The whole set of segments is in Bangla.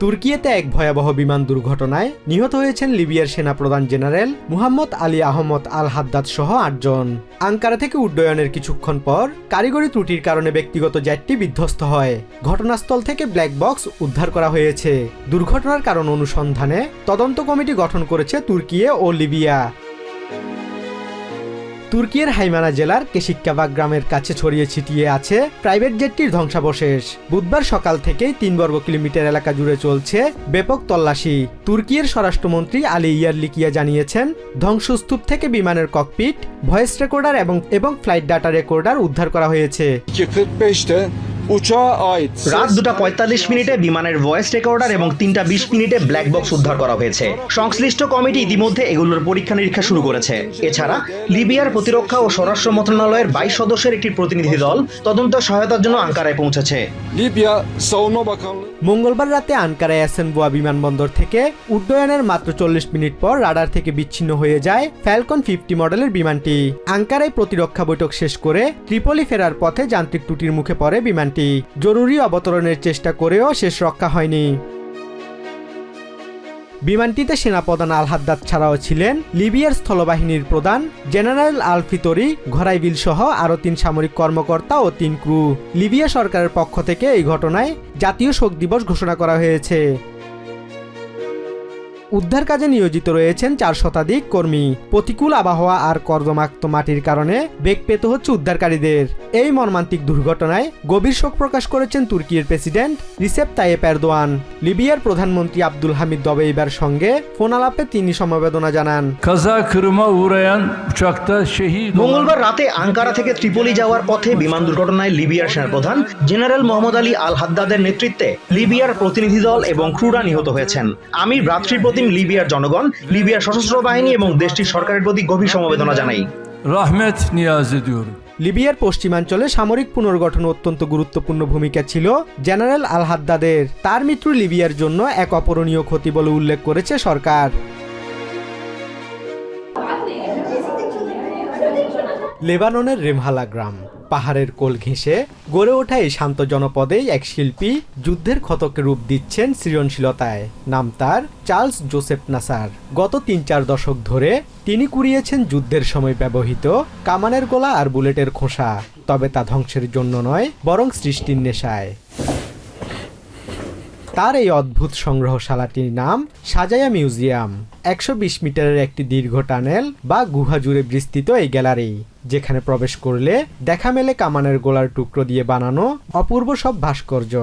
তুর্কিয়েতে এক ভয়াবহ বিমান দুর্ঘটনায় নিহত হয়েছেন লিবিয়ার সেনাপ্রধান general Muhammad Ali Ahmad al Haddad সহ আটজন। আঙ্কারা থেকে উড্ডয়নের কিছুক্ষণ পর কারিগরি ত্রুটির কারণে ব্যক্তিগত জেটটি বিধ্বস্ত হয়। ঘটনাস্থল থেকে ব্ল্যাক বক্স উদ্ধার করা হয়েছে। দুর্ঘটনার কারণ অনুসন্ধানে তদন্ত কমিটি গঠন করেছে তুর্কিয়ে ও লিবিয়া। তুর্কির হাইমানা জেলার কেশিক্কাবাগ গ্রামের কাছে ছড়িয়ে ছিটিয়ে আছে প্রাইভেট জেটটির ধ্বংসাবশেষ। বুধবার সকাল থেকেই তিন বর্গ কিলোমিটার এলাকা জুড়ে চলছে ব্যাপক তল্লাশি। তুর্কির স্বরাষ্ট্রমন্ত্রী আলী ইয়ারলিকিয়া জানিয়েছেন, ধ্বংসস্তূপ থেকে বিমানের ককপিট, ভয়েস রেকর্ডার এবং এবং ফ্লাইট ডাটা রেকর্ডার উদ্ধার করা হয়েছে। 2.45'te uçağa ait রাত দুটা পঁয়তাল্লিশ মিনিটে বিমানের ভয়েস রেকর্ডার এবং তিনটা বিশ মিনিটে ব্ল্যাক বক্স উদ্ধার করা হয়েছে। সংশ্লিষ্ট কমিটি ইতিমধ্যে এগুলোর পরীক্ষা নিরীক্ষা শুরু করেছে। এছাড়া লিবিয়ার প্রতিরক্ষা ও স্বরাষ্ট্র মন্ত্রণালয়ের বাইশ সদস্যের একটি প্রতিনিধি দল তদন্ত সহায়তার জন্য আঙ্কারায় পৌঁছেছে। মঙ্গলবার রাতে আনকারায় অ্যাসেনবোয়া বিমানবন্দর থেকে উড্ডয়নের মাত্র চল্লিশ মিনিট পর রাডার থেকে বিচ্ছিন্ন হয়ে যায় ফ্যালকন ফিফটি মডেলের বিমানটি। আঙ্কারায় প্রতিরক্ষা বৈঠক শেষ করে ত্রিপলি ফেরার পথে যান্ত্রিক ত্রুটির মুখে পড়ে বিমানটি। জরুরি অবতরণের চেষ্টা করেও শেষ রক্ষা হয়নি। বিমানটিতে সেনাপ্রধান আল হাদ্দাদ ছাড়াও ছিলেন লিবিয়ার স্থলবাহিনীর প্রধান জেনারেল আল ফিতরি ঘরাইবিল সহ আরও তিন সামরিক কর্মকর্তা ও তিন ক্রু। লিবিয়া সরকারের পক্ষ থেকে এই ঘটনায় জাতীয় শোক দিবস ঘোষণা করা হয়েছে। উদ্ধার কাজে নিয়োজিত রয়েছেন চার শতাধিক কর্মী। প্রতিকূল আবহাওয়া আর কর্দমাক্ত মাটির কারণে বেগ পেতে হচ্ছে উদ্ধারকারীদের। এই মর্মান্তিক দুর্ঘটনায় গভীর শোক প্রকাশ করেছেন তুর্কির প্রেসিডেন্ট রিসেপ তাইয়েপ এরদোয়ান। লিবিয়ার প্রধানমন্ত্রী আব্দুল হামিদ দবেইবার সঙ্গে ফোন আলাপে তিনি সমবেদনা জানান। মঙ্গলবার রাতে আঙ্কারা থেকে ত্রিপলি যাওয়ার পথে বিমান দুর্ঘটনায় লিবিয়ার সেনাপ্রধান জেনারেল মোহাম্মদ আলী আল হাদ্দাদের নেতৃত্বে লিবিয়ার প্রতিনিধি দল এবং ক্রুরা নিহত হয়েছেন। আমি ভ্রাতৃপ্রতিম লিবিয়ার জনগণ লিবিয়ার সশস্ত্র বাহিনী এবং দেশটির সরকারের প্রতি গভীর সমবেদনা জানাই। লিবিয়ার পশ্চিমাঞ্চলে সামরিক পুনর্গঠন অত্যন্ত গুরুত্বপূর্ণ ভূমিকা ছিল জেনারেল আল হাদ্দাদের তার মৃত্যু লিবিয়ার জন্য এক অপরণীয় ক্ষতি বলে উল্লেখ করেছে সরকার। লেবাননের রেমহালা গ্রাম। পাহাড়ের কোল ঘেঁষে গড়ে ওঠা এই শান্ত জনপদেই এক শিল্পী যুদ্ধের ক্ষতকে রূপ দিচ্ছেন সৃজনশীলতায়। নাম তার চার্লস জোসেফ নাসার। গত তিন চার দশক ধরে তিনি কুড়িয়েছেন যুদ্ধের সময় ব্যবহৃত কামানের গোলা আর বুলেটের খোসা, তবে তা ধ্বংসের জন্য নয়, বরং সৃষ্টির নেশায়। তার এই অদ্ভুত সংগ্রহশালাটির নাম সাজায়া মিউজিয়াম। একশো বিশ মিটারের একটি দীর্ঘ টানেল বা গুহা জুড়ে বিস্তৃত এই গ্যালারি। যেখানে প্রবেশ করলে দেখা মেলে কামানের গোলার টুকরো দিয়ে বানানো অপূর্ব সব ভাস্কর্য।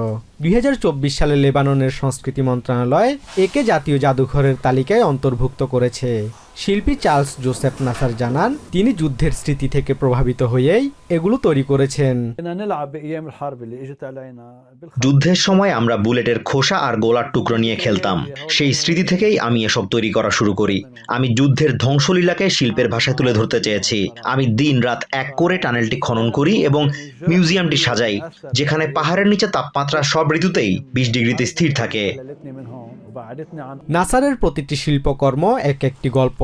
দুই হাজার চব্বিশ সালে লেবাননের সংস্কৃতি মন্ত্রণালয় একে জাতীয় জাদুঘরের তালিকায় অন্তর্ভুক্ত করেছে। শিল্পী চার্লস জোসেফ নাসার জানান তিনি যুদ্ধের স্মৃতি থেকে প্রভাবিত হয়েই এগুলো তৈরি করেছেন। যুদ্ধের সময় আমরা বুলেটের খোসা আর গোলার টুকরো নিয়ে খেলতাম। সেই স্মৃতি থেকেই আমি এসব তৈরি করা শুরু করি। আমি যুদ্ধের ধ্বংসলীলাকে শিল্পের ভাষায় তুলে ধরতে চেয়েছি। আমি দিন রাত এক করে টানেলটি খনন করি এবং মিউজিয়ামটি সাজাই যেখানে পাহাড়ের নিচে তাপমাত্রা সব ঋতুতেই বিশ ডিগ্রিতে স্থির থাকে। নাসারের প্রতিটি শিল্পকর্ম এক একটি গল্প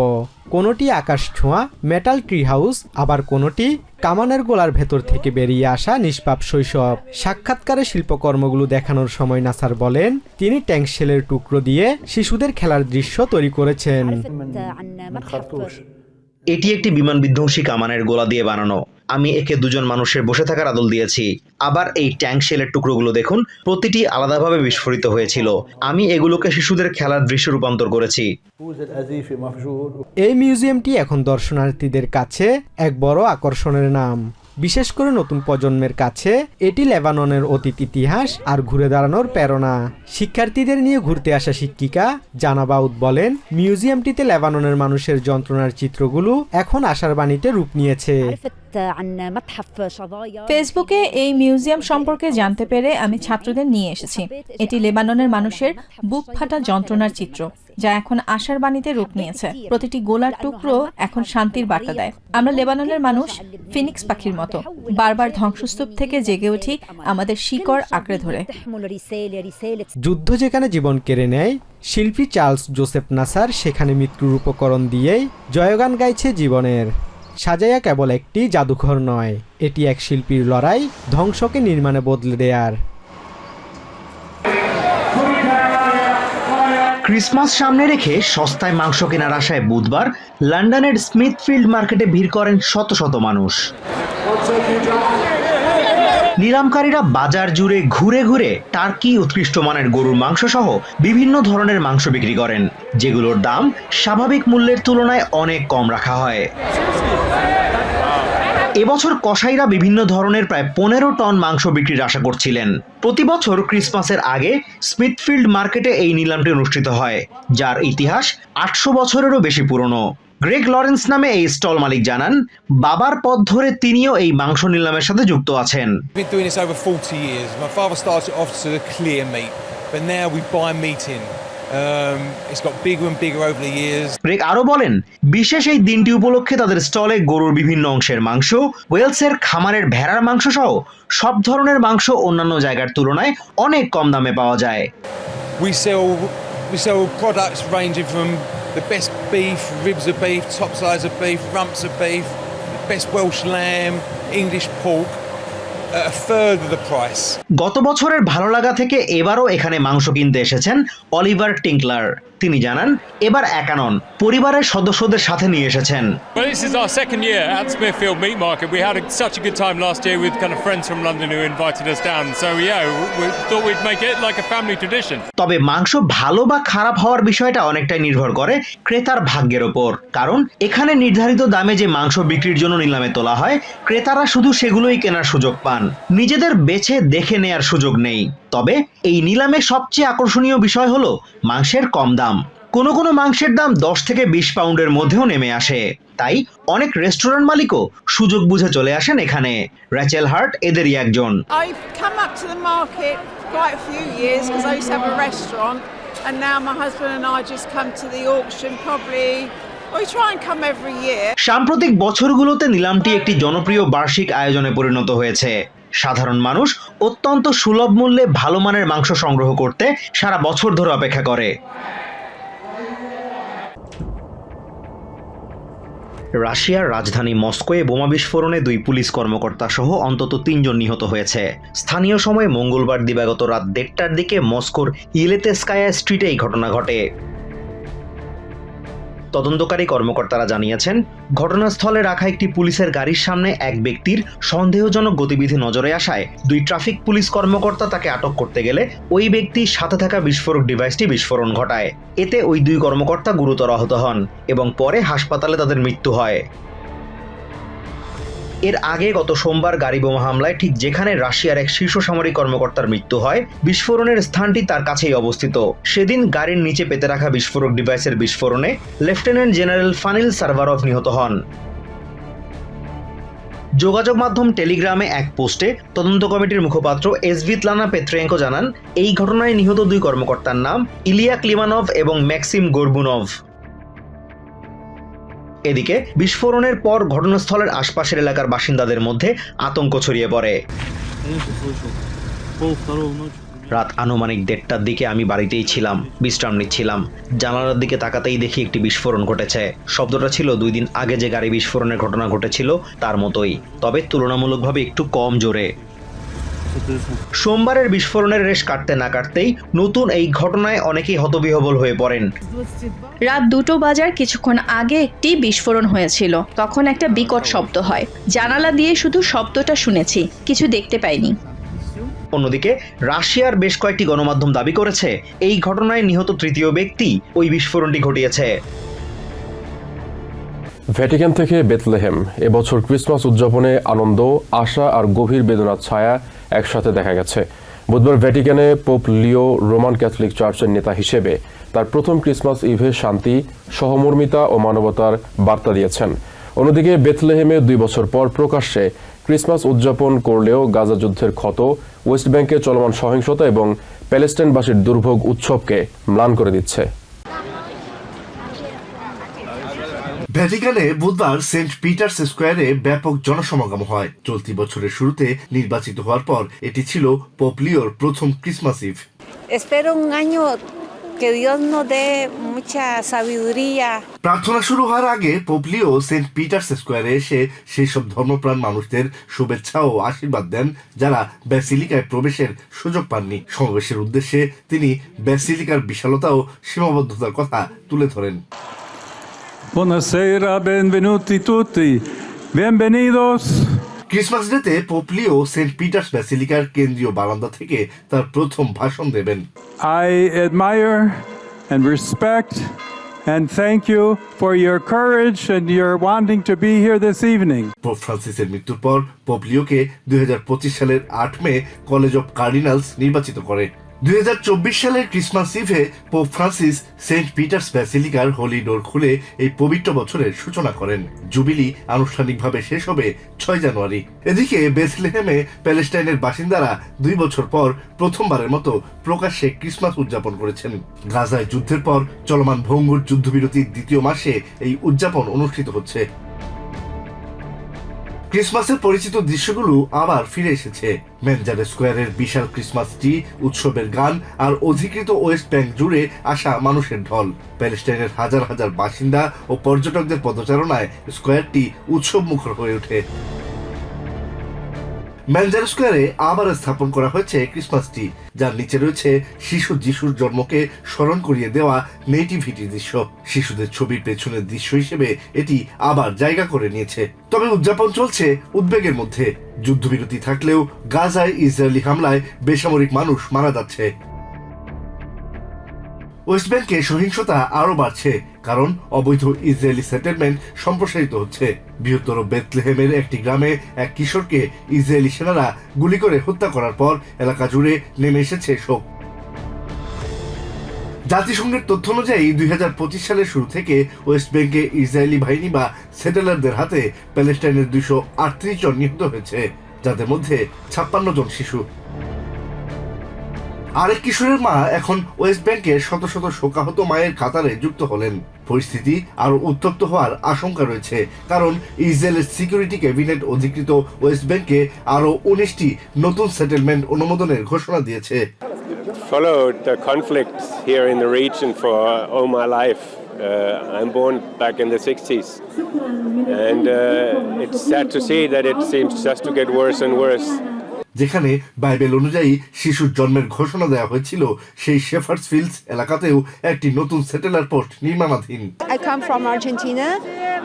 কোনোটি আকাশ ছোঁয়া মেটাল ট্রি হাউস আবার কোনোটি কামানের গোলার ভেতর থেকে বেরিয়ে আসা নিষ্পাপ শৈশব। সাক্ষাৎকারে শিল্পকর্মগুলো দেখানোর সময় নাসার বলেন তিনি ট্যাংকশেলের টুকরো দিয়ে শিশুদের খেলার দৃশ্য তৈরি করেছেন। মানে এটি একটি বিমান বিধ্বংসী কামানের গোলা দিয়ে বানানো। আমি একে দুজন মানুষের বসে থাকার আদল দিয়েছি। আবার এই ট্যাঙ্ক শেলের টুকরোগুলো দেখুন প্রতিটি আলাদাভাবে বিস্ফোরিত হয়েছিল। আমি এগুলোকে শিশুদের খেলার দৃশ্য রূপান্তর করেছি। এই মিউজিয়ামটি এখন দর্শনার্থীদের কাছে এক বড় আকর্ষণের নাম। বিশেষ করে নতুন প্রজন্মের কাছে, এটি লেবাননের অতীত ইতিহাস আর ঘুরে দাঁড়ানোর প্রেরণা। শিক্ষার্থীদের নিয়ে ঘুরতে আসা শিক্ষিকা জানাবাউদ বলেন, মিউজিয়ামটিতে লেবাননের মানুষের যন্ত্রণার চিত্রগুলো এখন আশার বাণীতে রূপ নিয়েছে। ফেসবুকে এই মিউজিয়াম সম্পর্কে জানতে পেরে আমি ছাত্রদের নিয়ে এসেছি। এটি লেবাননের মানুষের বুক ফাটা যন্ত্রণার চিত্র। যা এখন আশার বাণীতে রূপ নিয়েছে। প্রতিটি গোলার টুকরো এখন শান্তির বার্তা দেয়। আমরা লেবাননের মানুষ ফিনিক্স পাখির মতো। বারবার ধ্বংসস্তূপ থেকে জেগে উঠি আমাদের শিকড় আঁকড়ে ধরে। যুদ্ধ যেখানে জীবন কেড়ে নেয় শিল্পী চার্লস জোসেফ নাসার সেখানে মৃত্যুর উপকরণ দিয়েই জয়গান গাইছে জীবনের। সাজাইয়া কেবল একটি জাদুঘর নয় এটি এক শিল্পীর লড়াই ধ্বংসকে নির্মাণে বদলে দেয়ার। ক্রিসমাস সামনে রেখে সস্তায় মাংস কেনার আশায় বুধবার লন্ডনের স্মিথফিল্ড মার্কেটে ভিড় করেন শত শত মানুষ। নিলামকারীরা বাজার জুড়ে ঘুরে ঘুরে টার্কি উৎকৃষ্ট মানের গরুর মাংস সহ বিভিন্ন ধরনের মাংস বিক্রি করেন, যেগুলোর দাম স্বাভাবিক মূল্যের তুলনায় অনেক কম রাখা হয়। এবছর কসাইরা বিভিন্ন ধরনের প্রায় পনেরো টন মাংস বিক্রির আশা করছিলেন প্রতি বছর ক্রিসমাসের আগে স্মিথফিল্ড মার্কেটে এই নিলামটি অনুষ্ঠিত হয় যার ইতিহাস আটশো বছরেরও বেশি পুরনো গ্রেগ লরেন্স নামে এই স্টল মালিক জানান বাবার পথ ধরে তিনিও এই মাংস নিলামের সাথে যুক্ত আছেন been doing this over 40 years. My father started off to clear meat, but now we buy meat in. Um, it's got bigger and bigger over the years. Greg আরও বলেন বিশেষ এই দিনটি উপলক্ষে তাদের স্টলে গরুর বিভিন্ন অংশের মাংস ওয়েলসের খামারের ভেড়ার মাংস সহ সব ধরনের মাংস অন্যান্য জায়গার তুলনায় অনেক কম দামে পাওয়া যায় We sell we sell products ranging from the best beef, ribs of beef, top sides of beef, rumps of beef, best Welsh lamb, English pork গত বছরের ভালো লাগা থেকে এবারও এখানে মাংস কিনতে এসেছেন অলিভার টিঙ্কলার তিনি জানান এবার একা পরিবারের সদস্যদের সাথে নিয়ে এসেছেন। তবে মাংস ভালো বা খারাপ হওয়ার বিষয়টা অনেকটাই নির্ভর করে ক্রেতার ভাগ্যের ওপর। কারণ এখানে নির্ধারিত দামে যে মাংস বিক্রির জন্য নিলামে তোলা হয় ক্রেতারা শুধু সেগুলোই কেনার সুযোগ পান। নিজেদের বেছে দেখে নেয়ার সুযোগ নেই। তবে এই নিলামে সবচেয়ে আকর্ষণীয় বিষয় হলো মাংসের কম দাম। কোনো কোনো মাংসের দাম দশ থেকে বিশ পাউন্ডের মধ্যেও নেমে আসে। তাই অনেক রেস্টুরেন্ট মালিকও সুযোগ বুঝে চলে আসেন এখানে। র্যাচেল হার্ট এদেরই একজন। And now my husband and I just come to the auction probably. সাম্প্রতিক বছরগুলোতে নিলামটি একটি জনপ্রিয় বার্ষিক আয়োজনে পরিণত হয়েছে। সাধারণ মানুষ অত্যন্ত সুলভ মূল্যে ভালো মানের মাংস সংগ্রহ করতে সারা বছর ধরে অপেক্ষা করে। রাশিয়ার রাজধানী মস্কোয়ে বোমা বিস্ফোরণে দুই পুলিশ কর্মকর্তা সহ অন্তত তিনজন নিহত হয়েছে। স্থানীয় সময় মঙ্গলবার দিবাগত রাত দেড়টার দিকে মস্কোর ইলেতেস্কায়া স্ট্রিটে এই ঘটনা ঘটে। তদন্তকারী কর্মকর্তারা জানিয়েছেন, ঘটনাস্থলে রাখা একটি পুলিশের গাড়ির সামনে এক ব্যক্তির সন্দেহজনক গতিবিধি নজরে আসায় দুই ট্রাফিক পুলিশ কর্মকর্তা তাকে আটক করতে গেলে ওই ব্যক্তি সাথে থাকা বিস্ফোরক ডিভাইসটি বিস্ফোরণ ঘটায়। এতে ওই দুই কর্মকর্তা গুরুতর আহত হন এবং পরে হাসপাতালে তাদের মৃত্যু হয়। এর আগে গত সোমবার গাড়ি বোমা হামলায় ঠিক যেখানে রাশিয়ার এক শীর্ষ সামরিক কর্মকর্তার মৃত্যু হয়, বিস্ফোরণের স্থানটি তার কাছেই অবস্থিত। সেদিন গাড়ির নিচে পেতে রাখা বিস্ফোরক ডিভাইসের বিস্ফোরণে লেফটেন্যান্ট জেনারেল ফানিল সার্ভারভ নিহত হন। যোগাযোগ মাধ্যম টেলিগ্রামে এক পোস্টে তদন্ত কমিটির মুখপাত্র এসভিতলানা পেত্রেঙ্কো জানান, এই ঘটনায় নিহত দুই কর্মকর্তার নাম ইলিয়া ক্লিমানভ এবং ম্যাক্সিম গোরবুনভ। এদিকে বিস্ফোরণের পর ঘটনাস্থলের আশপাশের এলাকার বাসিন্দাদের মধ্যে আতঙ্ক ছড়িয়ে পড়ে। রাত আনুমানিক দেড়টার দিকে আমি বাড়িতেই ছিলাম, বিশ্রাম নিচ্ছিলাম। জানালার দিকে তাকাতেই দেখি একটি বিস্ফোরণ ঘটেছে। শব্দটা ছিল দুই দিন আগে যে গাড়ি বিস্ফোরণের ঘটনা ঘটেছিল, তার মতোই। তবে তুলনামূলকভাবে একটু কম জোরে। সোমবারের বিস্ফোরণের রেশ কাটতে না কাটতেই নতুন এই ঘটনায় অনেকেই হতবিহবল হয়ে পড়েন। রাত দুটো বাজার কিছুক্ষণ আগে একটি বিস্ফোরণ হয়েছিল। তখন একটা বিকট শব্দ হয়। জানালা দিয়ে শুধু শব্দটা শুনেছি কিছু দেখতে পাইনি। অন্যদিকে রাশিয়ার বেশ কয়েকটি গণমাধ্যম দাবি করেছে এই ঘটনায় নিহত তৃতীয় ব্যক্তি ওই বিস্ফোরণটি ঘটিয়েছে। ভ্যাটিকান থেকে বেথলেহেম এবছর ক্রিসমাস উদযাপনে আনন্দ আশা আর গভীর বেদনার ছায়া একসাথে দেখা গেছে। বুধবার ভ্যাটিকানে পোপ লিও রোমান ক্যাথলিক চার্চের নেতা হিসেবে তার প্রথম ক্রিসমাস ইভে শান্তি, সহমর্মিতা ও মানবতার বার্তা দিয়েছেন। অন্যদিকে বেথলেহেমে দুই বছর পর প্রকাশ্যে ক্রিসমাস উদযাপন করলেও গাজা যুদ্ধের ক্ষত ওয়েস্ট ব্যাংকে চলমান সহিংসতা এবং প্যালেস্টাইনবাসীর দুর্ভোগ উৎসবকে ম্লান করে দিচ্ছে। ভ্যাটিকানে বুধবার সেন্ট পিটার্স স্কোয়ারে ব্যাপক জনসমাগম হয়। চলতি বছরের শুরুতে নির্বাচিত হওয়ার পর এটি ছিল পোপলিওর প্রথম Christmas Eve. Espero un año Que Dios nos dé mucha sabiduría. প্রার্থনা শুরু হওয়ার আগে পোপলিও সেন্ট পিটার্স স্কোয়ারে এসে সেই সব ধর্মপ্রাণ মানুষদের শুভেচ্ছা ও আশীর্বাদ দেন যারা ব্যাসিলিকায় প্রবেশের সুযোগ পাননি। সমাবেশের উদ্দেশ্যে তিনি ব্যাসিলিকার বিশালতা ও সীমাবদ্ধতার কথা তুলে ধরেন। Buonasera, benvenuti tutti. Bienvenidos. Christmas ডেতে পোপলিও সেন্ট পিটার্স ব্যাসিলিকার কেন্দ্রীয় বারান্দা থেকে তার প্রথম ভাষণ দেবেন I admire and respect and thank you for your courage and your wanting to be here this evening. Pope ফ্রান্সিসের মৃত্যুর পর পোপ লিওকে দুই সালের আট মে কলেজ অফ কার্ডিনালস নির্বাচিত করে দুই হাজার চব্বিশ সালের ক্রিসমাস ইভে পোপ ফ্রান্সিস সেন্ট পিটার্স ব্যাসিলিকার হোলি ডোর খুলে এই পবিত্র বছরের সূচনা করেন। জুবিলি আনুষ্ঠানিকভাবে শেষ হবে ছয় জানুয়ারি। এদিকে বেথলেহেমে প্যালেস্টাইনের বাসিন্দারা দুই বছর পর প্রথমবারের মতো প্রকাশ্যে ক্রিসমাস উদযাপন করেছেন। গাজায় যুদ্ধের পর চলমান ভঙ্গুর যুদ্ধবিরতির দ্বিতীয় মাসে এই উদযাপন অনুষ্ঠিত হচ্ছে। ক্রিসমাসের পরিচিত দৃশ্যগুলো আবার ফিরে এসেছে। ম্যানজার স্কোয়ারের বিশাল ক্রিসমাস ট্রি, উৎসবের গান আর অধিকৃত ওয়েস্ট ব্যাংক জুড়ে আসা মানুষের ঢল। প্যালেস্টাইনের হাজার হাজার বাসিন্দা ও পর্যটকদের পদচারণায় স্কোয়ারটি উৎসব মুখর হয়ে ওঠে। ম্যানজার স্কোয়ারে আবার স্থাপন করা হয়েছে ক্রিসমাস ট্রি যার নিচে রয়েছে শিশু যিশুর জন্মকে স্মরণ করিয়ে দেওয়া নেটিভিটি দৃশ্য। শিশুদের ছবির পেছনের দৃশ্য হিসেবে এটি আবার জায়গা করে নিয়েছে। তবে উদযাপন চলছে উদ্বেগের মধ্যে। যুদ্ধবিরতি থাকলেও গাজায় ইসরায়েলি হামলায় বেসামরিক মানুষ মারা যাচ্ছে। ওয়েস্ট ব্যাংকে সহিংসতা আরও বাড়ছে। কারণ অবৈধ ইসরায়েলি সেটেলমেন্ট সম্প্রসারিত হচ্ছে। বৃহত্তর বেতলেহেমের একটি গ্রামে এক কিশোরকে ইসরায়েলি সেনারা গুলি করে হত্যা করার পর এলাকা জুড়ে নেমে এসেছে শোক। জাতিসংঘের তথ্য অনুযায়ী দুই হাজার পঁচিশ সালের শুরু থেকে ওয়েস্ট ব্যাংকে ইসরায়েলি বাহিনী বা সেটেলারদের হাতে প্যালেস্টাইনের দুইশো আটত্রিশ জন নিহত হয়েছে, যাদের মধ্যে ছাপ্পান্ন জন শিশু। আরেক কিশোরের মা এখন ওয়েস্ট ব্যাংকের শত শত শোকাহত মায়ের কাতারে যুক্ত হলেন পরিস্থিতি আরও উত্তপ্ত হওয়ার আশঙ্কা রয়েছে কারণ ইসরায়েলের সিকিউরিটি ক্যাবিনেট অধিকৃত ওয়েস্ট ব্যাংকে আরও উনিশটি নতুন সেটেলমেন্ট অনুমোদনের ঘোষণা দিয়েছে followed the conflicts here in the region for all my life. Uh, I'm born back in the 60s, and uh, it's sad to see that it seems just to get worse and worse. যেখানে বাইবেল অনুযায়ী শিশুর জন্মের ঘোষণা দেওয়া হয়েছিল সেই শেফার্স ফিল্ডস এলাকাতেও একটি নতুন সেটেলার পোস্ট নির্মাণাধীন। I come Argentina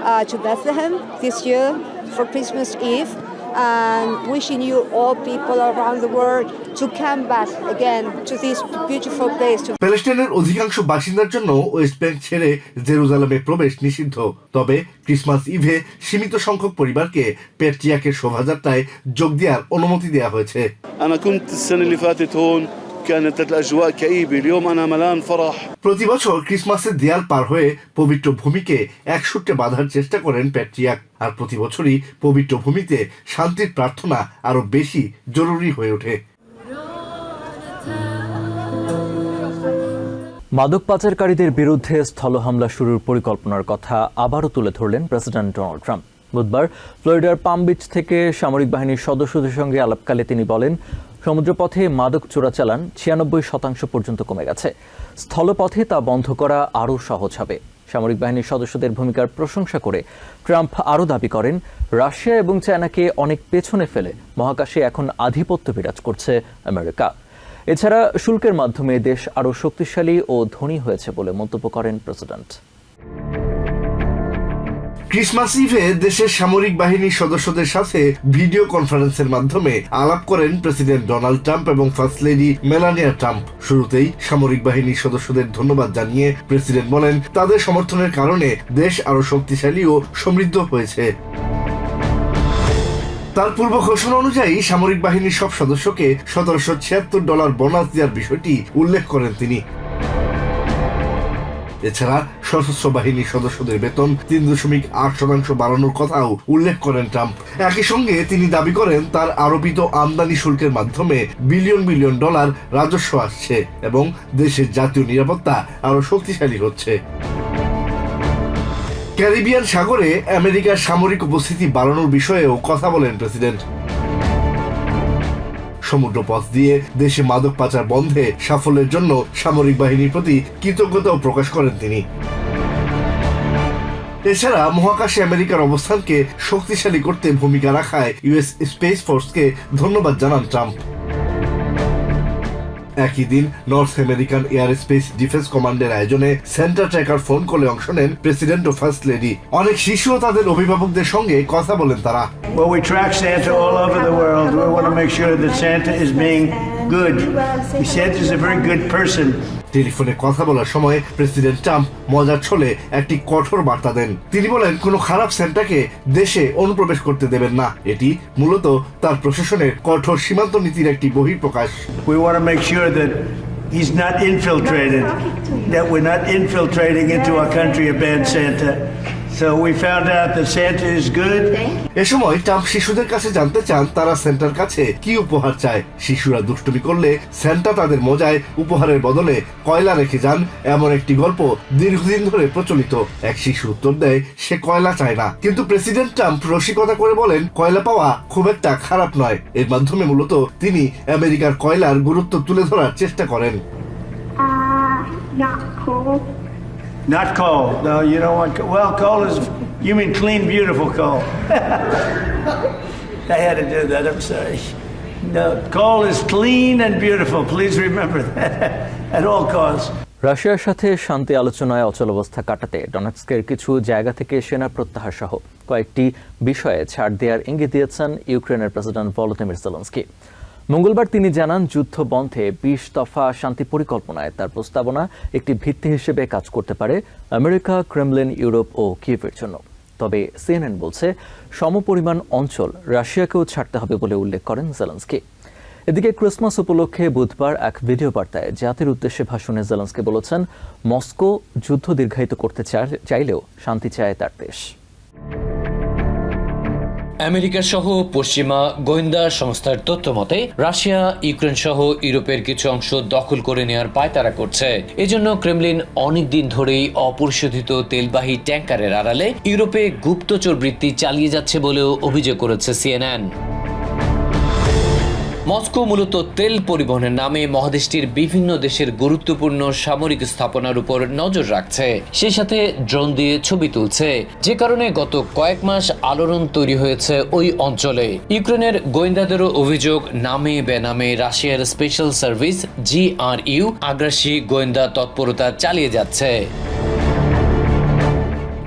uh, to Bethlehem this year for Christmas Eve. and wishing you all people around the world to come back again to this beautiful place. To প্যালেস্টাইনের অধিকাংশ বাসিন্দার জন্য ওয়েস্ট ব্যাংক ছেড়ে জেরুজালেমে প্রবেশ নিষিদ্ধ তবে ক্রিসমাস ইভে সীমিত সংখ্যক পরিবারকে পেট্রিয়াকের শোভাযাত্রায় যোগ দেওয়ার অনুমতি দেওয়া হয়েছে أنا كنت السنة اللي فاتت هون كانت الأجواء كئيبة اليوم أنا ملان فرح প্রতি বছর ক্রিসমাসের দেয়াল পার হয়ে পবিত্র ভূমিকে এক সূত্রে বাঁধার চেষ্টা করেন প্যাট্রিয়াক আর প্রতি বছরই পবিত্র ভূমিতে শান্তির প্রার্থনা আরো বেশি জরুরি হয়ে ওঠে মাদক পাচারকারীদের বিরুদ্ধে স্থল হামলা শুরুর পরিকল্পনার কথা আবারও তুলে ধরলেন প্রেসিডেন্ট ডোনাল্ড ট্রাম্প বুধবার ফ্লোরিডার পাম বিচ থেকে সামরিক বাহিনীর সদস্যদের সঙ্গে আলাপকালে তিনি বলেন সমুদ্রপথে মাদক চোরাচালান ছিয়ানব্বই শতাংশ পর্যন্ত কমে গেছে। স্থলপথে তা বন্ধ করা আরও সহজ হবে। সামরিক বাহিনীর সদস্যদের ভূমিকার প্রশংসা করে ট্রাম্প আরও দাবি করেন, রাশিয়া এবং চায়নাকে অনেক পেছনে ফেলে মহাকাশে এখন আধিপত্য বিরাজ করছে আমেরিকা। এছাড়া শুল্কের মাধ্যমে দেশ আরও শক্তিশালী ও ধনী হয়েছে বলে মন্তব্য করেন প্রেসিডেন্ট। ক্রিসমাস ইভে দেশের সামরিক বাহিনীর সদস্যদের সাথে ভিডিও কনফারেন্সের মাধ্যমে আলাপ করেন প্রেসিডেন্ট ডোনাল্ড ট্রাম্প এবং ফার্স্ট লেডি মেলানিয়া ট্রাম্প। শুরুতেই সামরিক বাহিনীর সদস্যদের ধন্যবাদ জানিয়ে প্রেসিডেন্ট বলেন, তাদের সমর্থনের কারণে দেশ আরও শক্তিশালী ও সমৃদ্ধ হয়েছে। তার পূর্ব ঘোষণা অনুযায়ী, সামরিক বাহিনীর সব সদস্যকে সতেরোশো ছিয়াত্তর ডলার বোনাস দেওয়ার বিষয়টি উল্লেখ করেন তিনি। এছাড়া সশস্ত্র বাহিনীর সদস্যদের বেতন তিন দশমিক আট শতাংশ বাড়ানোর কথাও উল্লেখ করেন ট্রাম্প। একই সঙ্গে তিনি দাবি করেন, তার আরোপিত আমদানি শুল্কের মাধ্যমে বিলিয়ন বিলিয়ন ডলার রাজস্ব আসছে এবং দেশের জাতীয় নিরাপত্তা আরও শক্তিশালী হচ্ছে। ক্যারিবিয়ান সাগরে আমেরিকার সামরিক উপস্থিতি বাড়ানোর বিষয়েও কথা বলেন প্রেসিডেন্ট। সমুদ্র পথ দিয়ে দেশে মাদক পাচার বন্ধে সাফল্যের জন্য সামরিক বাহিনীর প্রতি কৃতজ্ঞতাও প্রকাশ করেন তিনি। এছাড়া মহাকাশে আমেরিকার অবস্থানকে শক্তিশালী করতে ভূমিকা রাখায় ইউএস স্পেস ফোর্সকে ধন্যবাদ জানান ট্রাম্প। একই দিন North American Air Space Defence কমান্ডের আয়োজনে সেন্টার ট্র্যাকার ফোন কলে অংশ নেন প্রেসিডেন্ট ও ফার্স্ট লেডি অনেক শিশু ও তাদের অভিভাবকদের সঙ্গে কথা বলেন তারা Well, we track Santa all over the world. We want to make sure that Santa is being good. He said he's a very good person. টেলিফোনে কথা বলার সময় প্রেসিডেন্ট ট্রাম্প মজার ছলে একটি কঠোর বার্তা দেন। তিনি বলেন কোনো খারাপ সেন্টাকে দেশে অনুপ্রবেশ করতে দেবেন না। এটি মূলত তার প্রশাসনের কঠোর সীমান্ত নীতির একটি বহিঃপ্রকাশ। We want to make sure that he is not infiltrated that we not infiltrating into our country a bad Santa So we found out that Santa is good. এ সময় ট্রাম্প শিশুদের কাছে জানতে চান তারা সেন্টার কাছে কি উপহার চায়। শিশুরা দুষ্টুমি করলে সেন্টা তাদের মজায় উপহারের বদলে কয়লা রেখে যান। এমন একটি গল্প দীর্ঘদিন ধরে প্রচলিত। এক শিশু উত্তর দেয় সে কয়লা চায় না। কিন্তু প্রেসিডেন্ট ট্রাম্প রসিকতা করে বলেন কয়লা পাওয়া খুব একটা খারাপ নয়। এর মাধ্যমে মূলত তিনি আমেরিকার কয়লার গুরুত্ব তুলে ধরার চেষ্টা করেন। Not coal. No, you don't want coal. Well, coal is, you mean clean, beautiful coal. I had to do that. I'm sorry. No, coal is clean and beautiful. Please remember that at all costs. রাশিয়ার সাথে শান্তি আলোচনায় অচলাবস্থা কাটাতে ডোনেটস্কের কিছু জায়গা থেকে সেনা প্রত্যাহার সহ কয়েকটি বিষয়ে ছাড় দেওয়ার ইঙ্গিত দিয়েছেন ইউক্রেনের প্রেসিডেন্ট ভলোদিমির জেলেন্সকি মঙ্গলবার তিনি জানান যুদ্ধ বন্ধে বিশ দফা শান্তি পরিকল্পনায় তার প্রস্তাবনা একটি ভিত্তি হিসেবে কাজ করতে পারে আমেরিকা, ক্রেমলিন, ইউরোপ ও কিয়েভের জন্য। তবে সিএনএন বলছে, সমপরিমাণ অঞ্চল রাশিয়াকেও ছাড়তে হবে বলে উল্লেখ করেন জেলেন্সকি। এদিকে ক্রিসমাস উপলক্ষে বুধবার এক ভিডিও বার্তায় জাতির উদ্দেশ্যে ভাষণে জেলেন্সকি বলেছেন, মস্কো যুদ্ধ দীর্ঘায়িত করতে চাইলেও শান্তি চায় তার দেশ। আমেরিকা সহ পশ্চিমা গোয়েন্দা সংস্থার তথ্য মতে, রাশিয়া, ইউক্রেন সহ ইউরোপের কিছু অংশ দখল করে নেওয়ার পায়তারা করছে। এজন্য ক্রেমলিন অনেক দিন ধরেই অপরিশোধিত তেলবাহী ট্যাঙ্কারের আড়ালে ইউরোপে গুপ্তচর বৃত্তি চালিয়ে যাচ্ছে বলেও অভিযোগ করেছে সিএনএন। মস্কো মূলত তেল পরিবহনের নামে মহাদেশটির বিভিন্ন দেশের গুরুত্বপূর্ণ সামরিক স্থাপনার উপর নজর রাখছে। সেই সাথে ড্রোন দিয়ে ছবি তুলছে। যে কারণে গত কয়েক মাস আলোড়ন তৈরি হয়েছে ওই অঞ্চলে। ইউক্রেনের গোয়েন্দাদেরও অভিযোগ, নামে বেনামে রাশিয়ার স্পেশাল সার্ভিস জিআরইউ আগ্রাসী গোয়েন্দা তৎপরতা চালিয়ে যাচ্ছে।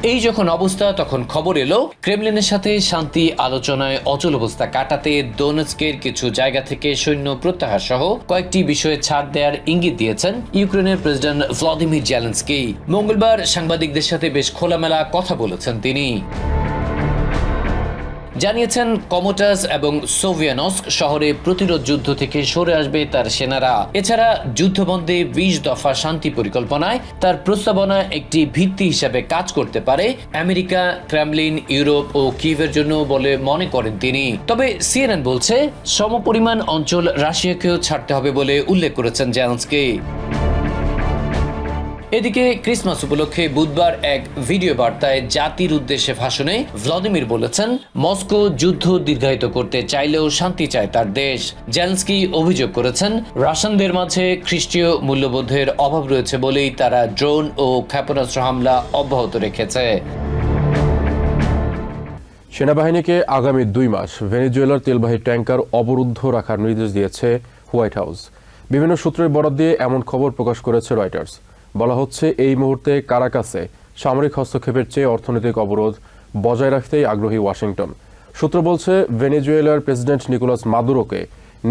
এই যখন অবস্থা, তখন খবর এলো, ক্রেমলিনের সাথে শান্তি আলোচনায় অচল অবস্থা কাটাতে দোনেস্কের কিছু জায়গা থেকে সৈন্য প্রত্যাহার সহ কয়েকটি বিষয়ে ছাড় দেওয়ার ইঙ্গিত দিয়েছেন ইউক্রেনের প্রেসিডেন্ট ভ্লাদিমির জেলেন্সকি। মঙ্গলবার সাংবাদিকদের সাথে বেশ খোলামেলা কথা বলেছেন তিনি। জানিয়েছেন কমোটাস এবং সোভিয়ানস্ক শহরে প্রতিরোধ যুদ্ধ থেকে সরে আসবে তার সেনারা। এছাড়া যুদ্ধবন্ধে বিশ দফা শান্তি পরিকল্পনায় তার প্রস্তাবনা একটি ভিত্তি হিসাবে কাজ করতে পারে, আমেরিকা, ক্রেমলিন, ইউরোপ ও কিভের জন্য বলে মনে করেন তিনি। তবে সিএনএন বলছে, সমপরিমাণ অঞ্চল রাশিয়াকেও ছাড়তে হবে বলে উল্লেখ করেছেন জেলেন্সকি। এদিকে ক্রিসমাস উপলক্ষে বুধবার এক ভিডিও বার্তায় জাতির উদ্দেশ্যে ভাষণে ভ্লাদিমির বলেছেন, মস্কো যুদ্ধ দীর্ঘায়িত করতে চাইলেও শান্তি চায় তার দেশ। জেলস্কি অভিযোগ করেছেন রাশিয়ানদের মাঝে খ্রিস্টীয় মূল্যবোধের অভাব রয়েছে বলেই তারা ড্রোন ও ক্ষেপণাস্ত্র হামলা অব্যাহত রেখেছে। সেনাবাহিনীকে আগামী দুই মাস ভেনেজুয়েলার তেলবাহী ট্যাঙ্কার অবরুদ্ধ রাখার নির্দেশ দিয়েছে হোয়াইট হাউস। বিভিন্ন সূত্রের বরাদ দিয়ে এমন খবর প্রকাশ করেছে রয়টার্স। বলা হচ্ছে, এই মুহূর্তে কারাকাসে সামরিক হস্তক্ষেপের চেয়ে অর্থনৈতিক অবরোধ বজায় রাখতেই আগ্রহী ওয়াশিংটন। সূত্র বলছে, ভেনেজুয়েলার প্রেসিডেন্ট নিকোলাস মাদুরোকে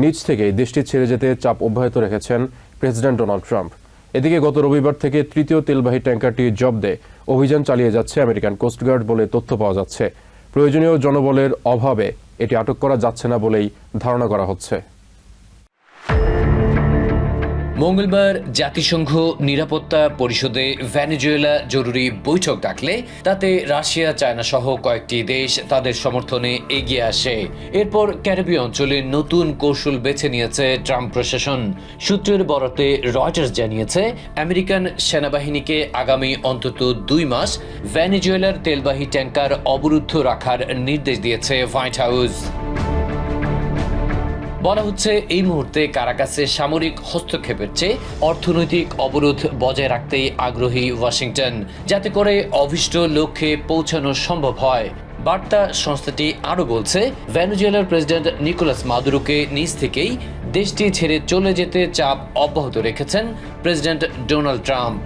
নিজ থেকে দেশটি ছেড়ে যেতে চাপ অব্যাহত রেখেছেন প্রেসিডেন্ট ডোনাল্ড ট্রাম্প। এদিকে গত রবিবার থেকে তৃতীয় তেলবাহী ট্যাঙ্কারটি জব্দে অভিযান চালিয়ে যাচ্ছে আমেরিকান কোস্টগার্ড বলে তথ্য পাওয়া যাচ্ছে। প্রয়োজনীয় জনবলের অভাবে এটি আটক করা যাচ্ছে না বলেই ধারণা করা হচ্ছে। মঙ্গলবার জাতিসংঘ নিরাপত্তা পরিষদে ভেনেজুয়েলা জরুরি বৈঠক ডাকলে তাতে রাশিয়া, চায়না সহ কয়েকটি দেশ তাদের সমর্থনে এগিয়ে আসে। এরপর ক্যারিবীয় অঞ্চলে নতুন কৌশল বেছে নিয়েছে ট্রাম্প প্রশাসন। সূত্রের বরাতে রয়টার্স জানিয়েছে, আমেরিকান সেনাবাহিনীকে আগামী অন্তত দুই মাস ভেনেজুয়েলার তেলবাহী ট্যাঙ্কার অবরুদ্ধ রাখার নির্দেশ দিয়েছে হোয়াইট হাউস। বলা হচ্ছে এই মুহূর্তে কারাকাসে সামরিক হস্তক্ষেপের চেয়ে অর্থনৈতিক অবরোধ বজায় রাখতেই আগ্রহী ওয়াশিংটন, যাতে করে অভিষ্ট লক্ষ্যে পৌঁছানো সম্ভব হয়। বার্তা সংস্থাটি আরও বলছে, ভেনেজুয়েলার প্রেসিডেন্ট নিকোলাস মাদুরোকে নিজ থেকেই দেশটি ছেড়ে চলে যেতে চাপ অব্যাহত রেখেছেন প্রেসিডেন্ট ডোনাল্ড ট্রাম্প।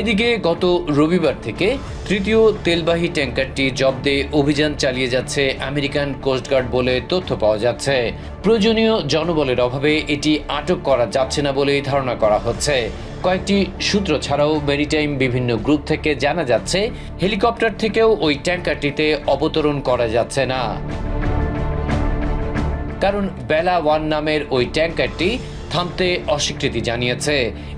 এদিকে গত রবিবার থেকে তৃতীয় তেলবাহী ট্যাঙ্কারটি জব্দে অভিযান চালিয়ে যাচ্ছে আমেরিকান কোস্টগার্ড বলে তথ্য পাওয়া যাচ্ছে। প্রয়োজনীয় জনবলের অভাবে এটি আটক করা যাচ্ছে না বলেই ধারণা করা হচ্ছে। কয়েকটি সূত্র ছাড়াও মেরিটাইম বিভিন্ন গ্রুপ থেকে জানা যাচ্ছে, হেলিকপ্টার থেকেও ওই ট্যাঙ্কারটিতে অবতরণ করা যাচ্ছে না। কারণ বেলা ওয়ান নামের ওই ট্যাঙ্কারটি থামতে অস্বীকৃতি জানিয়েছে।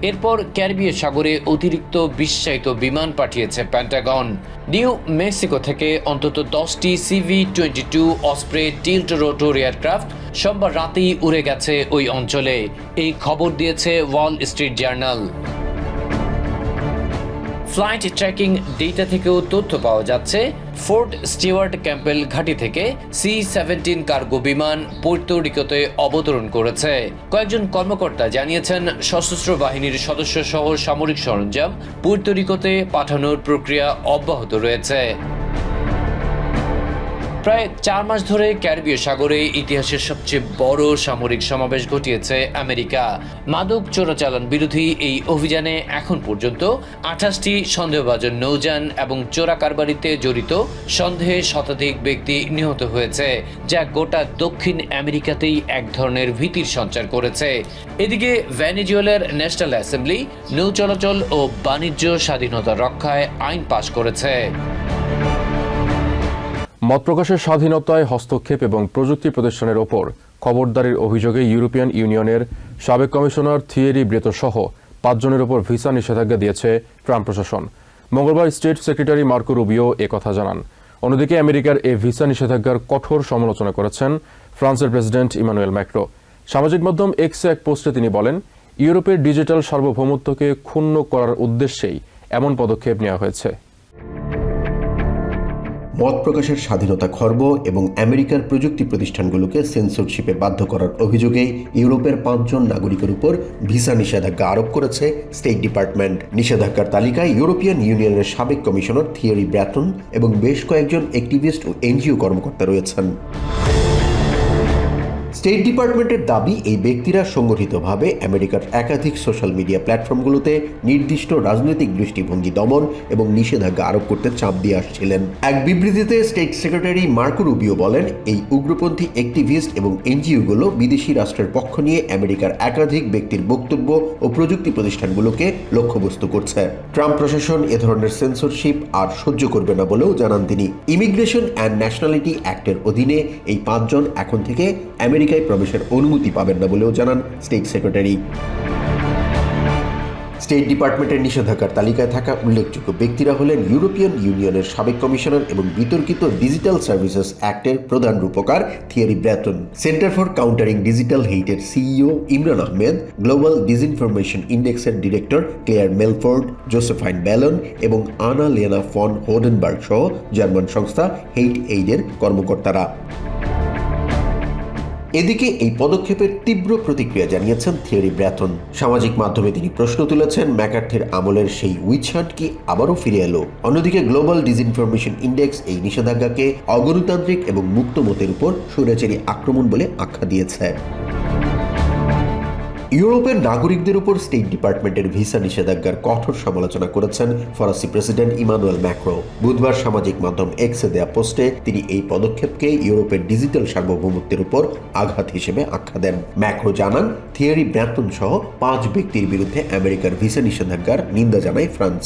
এরপর ক্যারিবীয় সাগরে অতিরিক্ত বিশ্বায়িত বিমান পাঠিয়েছে প্যান্টাগন নিউ মেক্সিকো থেকে অন্তত দশটি CV twenty two Osprey tilt rotor aircraft সোমবার রাতেই উড়ে গেছে ওই অঞ্চলে। এই খবর দিয়েছে Wall Street Journal flight tracking data থেকেও তথ্য পাওয়া যাচ্ছে। ফোর্ট স্টিওয়ার্ট ক্যাম্পেল ঘাঁটি থেকে সি সেভেন্টিন কার্গো বিমান পৈর্তরিকতে অবতরণ করেছে। কয়েকজন কর্মকর্তা জানিয়েছেন, সশস্ত্র বাহিনীর সদস্য সহ সামরিক সরঞ্জাম পৈর্তরিকতে পাঠানোর প্রক্রিয়া অব্যাহত রয়েছে। প্রায় চার মাস ধরে ক্যারিবীয় সাগরে ইতিহাসের সবচেয়ে বড় সামরিক সমাবেশ ঘটিয়েছে আমেরিকা। মাদক চোরাচালান বিরোধী এই অভিযানে এখন পর্যন্ত আঠাশটি সন্দেহভাজন নৌযান এবং চোরা কারবারিতে জড়িত সন্দেহে শতাধিক ব্যক্তি নিহত হয়েছে, যা গোটা দক্ষিণ আমেরিকাতেই এক ধরনের ভীতির সঞ্চার করেছে। এদিকে ভ্যানিজুয়েলার ন্যাশনাল অ্যাসেম্বলি নৌ চলাচল ও বাণিজ্য স্বাধীনতা রক্ষায় আইন পাশ করেছে। মত প্রকাশের স্বাধীনতায় হস্তক্ষেপ এবং প্রযুক্তি প্রতিষ্ঠানের ওপর খবরদারির অভিযোগে ইউরোপিয়ান ইউনিয়নের সাবেক কমিশনার থিয়েরি ব্রেতো সহ পাঁচজনের ওপর ভিসা নিষেধাজ্ঞা দিয়েছে ট্রাম্প প্রশাসন। মঙ্গলবার স্টেট সেক্রেটারি মার্কো রুবিও কথা জানান। অন্যদিকে আমেরিকার এই ভিসা নিষেধাজ্ঞার কঠোর সমালোচনা করেছেন ফ্রান্সের প্রেসিডেন্ট ইমানুয়েল ম্যাক্রো। সামাজিক মাধ্যম এক্সে এক পোস্টে তিনি বলেন, ইউরোপের ডিজিটাল সার্বভৌমত্বকে ক্ষুণ্ণ করার উদ্দেশ্যেই এমন পদক্ষেপ নেওয়া হয়েছে। মত প্রকাশের স্বাধীনতা খর্ব এবং আমেরিকার প্রযুক্তি প্রতিষ্ঠানগুলোকে সেন্সরশিপে বাধ্য করার অভিযোগে ইউরোপের পাঁচজন নাগরিকের উপর ভিসা নিষেধাজ্ঞা আরোপ করেছে স্টেট ডিপার্টমেন্ট। নিষেধাজ্ঞার তালিকায় ইউরোপিয়ান ইউনিয়নের সাবেক কমিশনার থিয়েরি ব্র্যাটন এবং বেশ কয়েকজন অ্যাক্টিভিস্ট ও এনজিও কর্মকর্তা রয়েছেন। স্টেট ডিপার্টমেন্টের দাবি, এই ব্যক্তিরা সংগঠিতভাবে আমেরিকার একাধিক সোশ্যাল মিডিয়া প্ল্যাটফর্মগুলোতে নির্দিষ্ট রাজনৈতিক দৃষ্টিভঙ্গি দমন এবং নিষেধাজ্ঞা আরোপ করতে চাপ দিয়ে আসছিলেন। এক বিবৃতিতে স্টেট সেক্রেটারি মার্কো রুবিও বলেন, এই উগ্রপন্থী অ্যাক্টিভিস্ট এবং এনজিওগুলো বিদেশি রাষ্ট্রের পক্ষ নিয়ে আমেরিকার একাধিক ব্যক্তির বক্তব্য ও প্রযুক্তি প্রতিষ্ঠানগুলোকে লক্ষ্যবস্তু করছে। ট্রাম্প প্রশাসন এ ধরনের সেন্সরশিপ আর সহ্য করবে না বলেও জানান তিনি। ইমিগ্রেশন অ্যান্ড ন্যাশনালিটি অ্যাক্টের অধীনে এই পাঁচজন এখন থেকে আমেরিকায় প্রবেশের অনুমতি পাবেন না বলেও জানান স্টেট সেক্রেটারি স্টেট ডিপার্টমেন্টের নিষেধাজ্ঞার তালিকায় থাকা উল্লেখযোগ্য ব্যক্তিরা হলেন ইউরোপিয়ান ইউনিয়নের সাবেক কমিশনার এবং বিতর্কিত ডিজিটাল সার্ভিসেস অ্যাক্টের প্রধান রূপকার Thierry Breton centre for countering digital হেইটের CEO Imran Ahmed global disinformation ইন্ডেক্সের director Clare Melford Josephine Ballon এবং আনা লেনা ফন হোডেনবার্গ সহ জার্মান সংস্থা হেইট এইডের কর্মকর্তারা। এদিকে এই পদক্ষেপের তীব্র প্রতিক্রিয়া জানিয়েছেন থিয়েরি ব্র্যাথন সামাজিক মাধ্যমে তিনি প্রশ্ন তুলেছেন, ম্যাকার্থের আমলের সেই উইচ হান্ট কি আবারও ফিরে এলো? অন্যদিকে গ্লোবাল ডিসইনফরমেশন ইন্ডেক্স এই নিষেধাজ্ঞাকে অগণতান্ত্রিক এবং মুক্ত মতের উপর স্বৈরাচারী আক্রমণ বলে আখ্যা দিয়েছে। ইউরোপের নাগরিকদের উপর স্টেট ডিপার্টমেন্টের ভিসা নিষেধাজ্ঞার কঠোর সমালোচনা করেছেন ফরাসি প্রেসিডেন্ট ইমানুয়েল ম্যাক্রো বুধবার সামাজিক মাধ্যম এক্সে দেয়া পোস্টে তিনি এই পদক্ষেপকে ইউরোপের ডিজিটাল সার্বভৌমত্বের উপর আঘাত হিসেবে আখ্যা দেন। ম্যাক্রো জানান থিয়েরি ব্র্যাটন সহ পাঁচ ব্যক্তির বিরুদ্ধে আমেরিকার ভিসা নিষেধাজ্ঞার নিন্দা জানায় ফ্রান্স।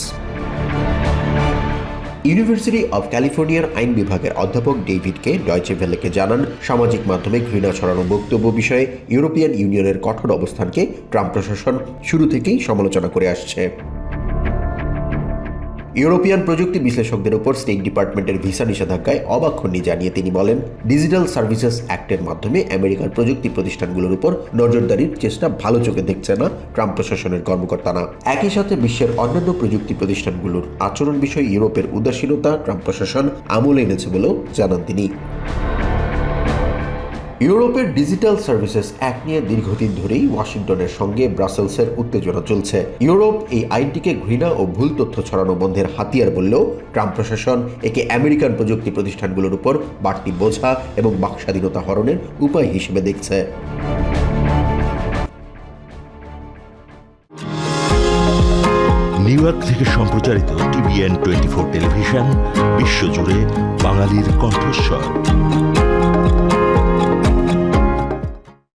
ইউনিভার্সিটি অব ক্যালিফোর্নিয়ার আইন বিভাগের অধ্যাপক ডেভিডকে ডয়চে ভেলেকে জানান, সামাজিক মাধ্যমে ঘৃণা ছড়ানো বক্তব্য বিষয়ে ইউরোপিয়ান ইউনিয়নের কঠোর অবস্থানকে ট্রাম্প প্রশাসন শুরু থেকেই সমালোচনা করে আসছে। ইউরোপিয়ান প্রযুক্তি বিশ্লেষকদের উপর স্টেট ডিপার্টমেন্টের ভিসা নিষেধাজ্ঞায় অবাক্ষণী জানিয়ে তিনি বলেন, ডিজিটাল সার্ভিসেস অ্যাক্টের মাধ্যমে আমেরিকার প্রযুক্তি প্রতিষ্ঠানগুলোর উপর নজরদারির চেষ্টা ভালো চোখে দেখছে না ট্রাম্প প্রশাসনের কর্মকর্তারা। একই সাথে বিশ্বের অন্যান্য প্রযুক্তি প্রতিষ্ঠানগুলোর আচরণ বিষয়ে ইউরোপের উদাসীনতা ট্রাম্প প্রশাসন আমলে এনেছে বলেও জানান তিনি। ইউরোপের ডিজিটাল সার্ভিসেস অ্যাক্ট নিয়ে দীর্ঘদিন ধরেই ওয়াশিংটনের সঙ্গে ব্রাসেলসের উত্তেজনা চলছে। ইউরোপ এই আইনটিকে ঘৃণা ও ভুল তথ্য ছড়ানো বন্ধের হাতিয়ার বললেও ট্রাম্প প্রশাসন একে আমেরিকান প্রযুক্তি প্রতিষ্ঠানগুলোর উপর বাড়তি বোঝা এবং বাকস্বাধীনতা হরণের উপায় হিসেবে দেখছে। নিউ ইয়র্ক থেকে সম্প্রচারিত টিভিএন টোয়েন্টি ফোর টেলিভিশন, বিশ্বজুড়ে বাঙালির কণ্ঠস্বর।